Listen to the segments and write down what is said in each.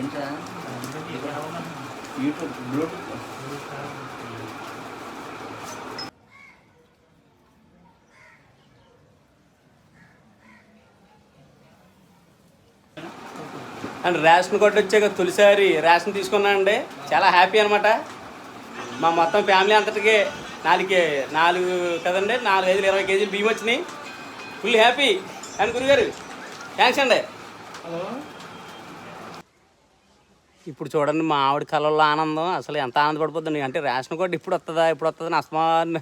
ఏంటా? YouTube Bluetooth and ration card వచ్చాక తొలిసారి రేషన్ తీసుకున్నానండి. చాలా హ్యాపీ అనమాట మా మొత్తం ఫ్యామిలీ అంతటికి నాలుగు నాలుగు కదండి? నాలుగు ఐదు ఇరవై కేజీలు బియ్యం వచ్చినాయి. Full happy. అండ్ గురుగారు థ్యాంక్స్ అండి. ఇప్పుడు చూడండి మా ఆవిడ కళ్ళల్లో ఆనందం. అసలు ఎంత ఆనందపడిపోతుంది అంటే రేషన్ కార్డు ఇప్పుడు వస్తుందా ఇప్పుడు వస్తుందని అస్మాన్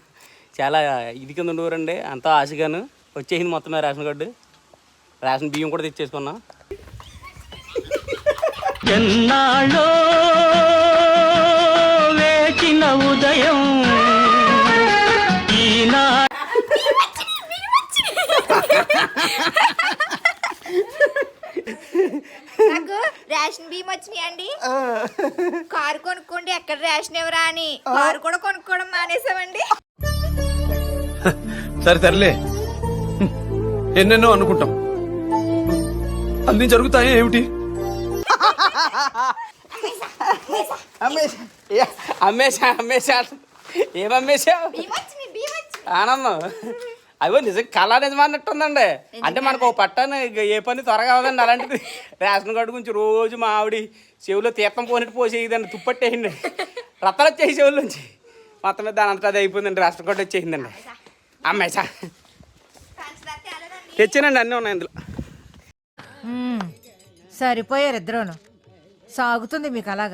చాలా ఇది కింద ఉండేవారండి. అంత ఆశగాను. వచ్చేసింది మొత్తం రేషన్ కార్డు. రేషన్ బియ్యం కూడా తెచ్చేసుకున్నాం. ఎన్నాళ్ళో వేచిన ఉదయం ఈనా నాకు రేషన్ బియ్యం వచ్చినాయండి కారు కొనుక్కోండి ఎక్కడ రేషన్ ఎవరా అని. కారు కూడా కొనుక్కోవడం మానేసామండి. సరే సర్లే. ఎన్నెన్నో అనుకుంటాం. అన్ని జరుగుతాయి ఏమిటి? అమ్మేశా అమ్మేశా అమ్మేశా. ఏం అయ్యో నిజం కళ నిజం అన్నట్టుందండి. అంటే మనకు ఒక పట్టాను ఏ పని త్వరగా అవదండి అలాంటిది. రేషన్ కార్డు గురించి రోజు మా ఆవిడ చెవిలో తీర్థం పోసినట్టు పోసేదండి తుప్పట్టేయండి. రత్తాలు వచ్చేసి చెవుల నుంచి. మొత్తం మీద దాని అంతా అది అయిపోయిందండి రేషన్ కార్డు వచ్చేసిందండి. పంచదార తేలేదండి తెచ్చానండి అన్నీ ఉన్నాయి ఇందులో. సరిపోయారు ఇద్దరూను. సాగుతుంది మీకు అలాగా.